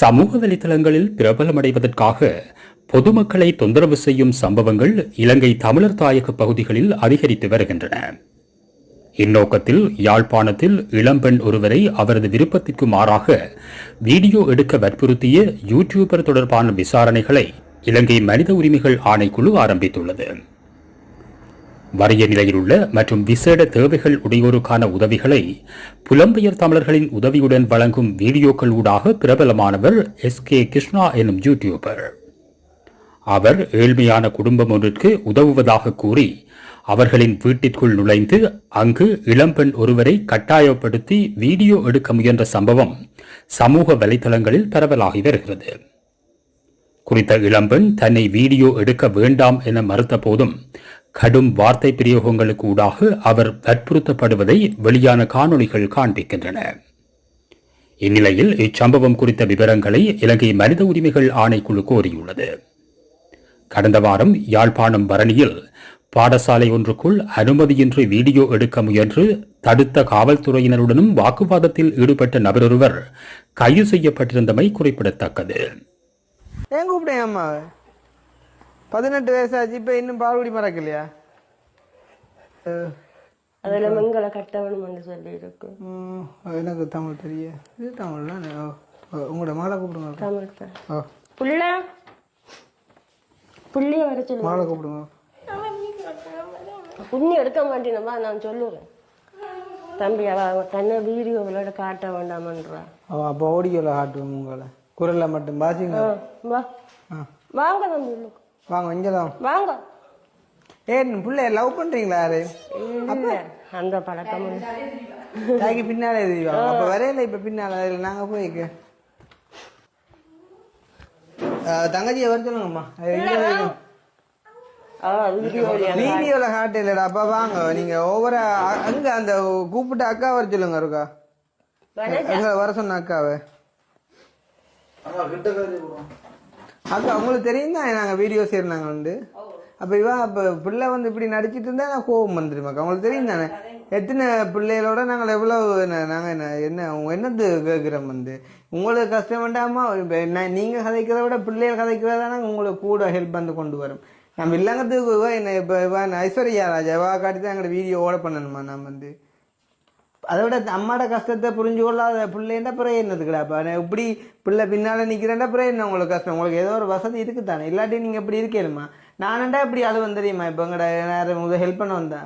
சமூக வலைதளங்களில் பிரபலமடைவதற்காக பொதுமக்களை தொந்தரவு செய்யும் சம்பவங்கள் இலங்கை தமிழர் தாயக பகுதிகளில் அதிகரித்து வருகின்றன. இந்நோக்கத்தில் யாழ்ப்பாணத்தில் இளம்பெண் ஒருவரை அவரது விருப்பத்திற்கு மாறாக வீடியோ எடுக்க வற்புறுத்திய யூடியூபர் தொடர்பான விசாரணைகளை இலங்கை மனித உரிமைகள் ஆணைக்குழு ஆரம்பித்துள்ளது. வறிய நிலையிலுள்ள மற்றும் விசேட தேவைகள் உடையோருக்கான உதவிகளை புலம்பெயர் தமிழர்களின் உதவியுடன் வழங்கும் வீடியோக்கள் ஊடாக பிரபலமானவர் எஸ் கே கிருஷ்ணா எனும் யூடியூபர் அவர் ஏழ்மையான குடும்பம் ஒன்றிற்கு உதவுவதாக கூறி அவர்களின் வீட்டிற்குள் நுழைந்து அங்கு இளம்பெண் ஒருவரை கட்டாயப்படுத்தி வீடியோ எடுக்க முயன்ற சம்பவம் சமூக வலைதளங்களில் பரவலாகி வருகிறது. குறித்த இளம்பெண் தன்னை வீடியோ எடுக்க வேண்டாம் என மறுத்த போதும் கடும் வார்த்தை பிரயோகங்களுக்கு ஊடாக அவர் வற்புறுத்தப்படுவதை வெளியான காணொளிகள் காண்பிக்கின்றன. இந்நிலையில் இச்சம்பவம் குறித்த விவரங்களை இலங்கை மனித உரிமைகள் ஆணைக்குழு கோரியுள்ளது. கடந்த வாரம் யாழ்ப்பாணம் பரணியில் பாடசாலை ஒன்றுக்குள் அனுமதியின்றி வீடியோ எடுக்க முயன்று தடுத்த காவல்துறையினருடனும் வாக்குவாதத்தில் ஈடுபட்ட நபரொருவர் கைது செய்யப்பட்டிருந்தமை குறிப்பிடத்தக்கது. பதினெட்டு வயசாச்சு இப்போ இன்னும் பால்குடி மறக்கலையா? அதில் மங்களை கட்டவணும்னு சொல்லி இருக்கு எனக்கு தமிழ் தெரிய. இது தமிழ் தானே? ஓ ஓ, உங்களோட மாலை கூப்பிடுங்க. தமிழ் ஓ. புள்ள? புள்ளிய வர சொல்லு மாலை கூப்பிடுங்க. புண்ணி எடுக்க மாட்டேனப்பா நான் சொல்லுவேன். தம்பி அவ அவ தன்னை வீடியோவில் காட்ட வேண்டாமன்றா. ஓ அப்போ ஓடியோவில் காட்டுவோம் உங்களை. குரலில் மட்டும் பாசிங்க வா. வாங்க தம்பி உள்ளுக்கு. வாங்க இங்கே தான். வாங்க. ஏன் பிள்ளைய லவ் பண்ணுறீங்களா யாரு? இல்ல அந்த பழக்கம். தாய்க்கு பின்னாலே தெரியும்? அப்போ வரையில இப்போ பின்னால நாங்கள் போய்க்க தங்கச்சியை வர சொல்லுங்கம்மா. வீடியோல காட்டு இல்லடா. அப்பா வாங்க நீங்க ஓவரா அங்க அந்த கூப்பிட்ட அக்கா வர சொல்லுங்க இருக்கா வர சொன்ன அக்காவை. அக்கா உங்களுக்கு தெரியும் தான் நாங்க வீடியோ சேர்ந்தாங்க வந்து. அப்ப இவ அப்ப பிள்ளை வந்து இப்படி நடிச்சிட்டு இருந்தா நான் கோவம் வந்துருமாக்கா உங்களுக்கு தெரியும் தானே? எத்தனை பிள்ளைகளோட நாங்கள் எவ்வளவு என்ன- நாங்க என்ன என்ன உங்க என்னது கேட்குறோம் வந்து? உங்களுக்கு கஷ்டம் வேண்டாமா இப்ப என்ன- நீங்க கதைக்கிறத விட பிள்ளைகள் கதைக்கிறதானே உங்களுக்கு கூட ஹெல்ப் வந்து கொண்டு வரும். நம்ம இல்லங்கிறதுக்கு என்ன இப்போ ஐஸ்வர்யா ராஜா இவா காட்டி தான் எங்களோட வீடியோ ஓட பண்ணணுமா நான் வந்து? அதை விட அம்மாட கஷ்டத்தை புரிஞ்சு கொள்ளாத பிள்ளைன்ற பிறகு என்னதுக்குடா? இப்போ இப்படி பிள்ளை பின்னால் நிற்கிறேன்டா பிறகு என்ன உங்களுக்கு கஷ்டம்? உங்களுக்கு ஏதோ ஒரு வசதி இருக்கு தானே இல்லாட்டி நீங்கள் இப்படி இருக்கேனுமா நானண்டா இப்படி அழுவன் தெரியுமா? இப்போ எங்கடா நேரம் உங்களுக்கு ஹெல்ப் பண்ண வந்தா?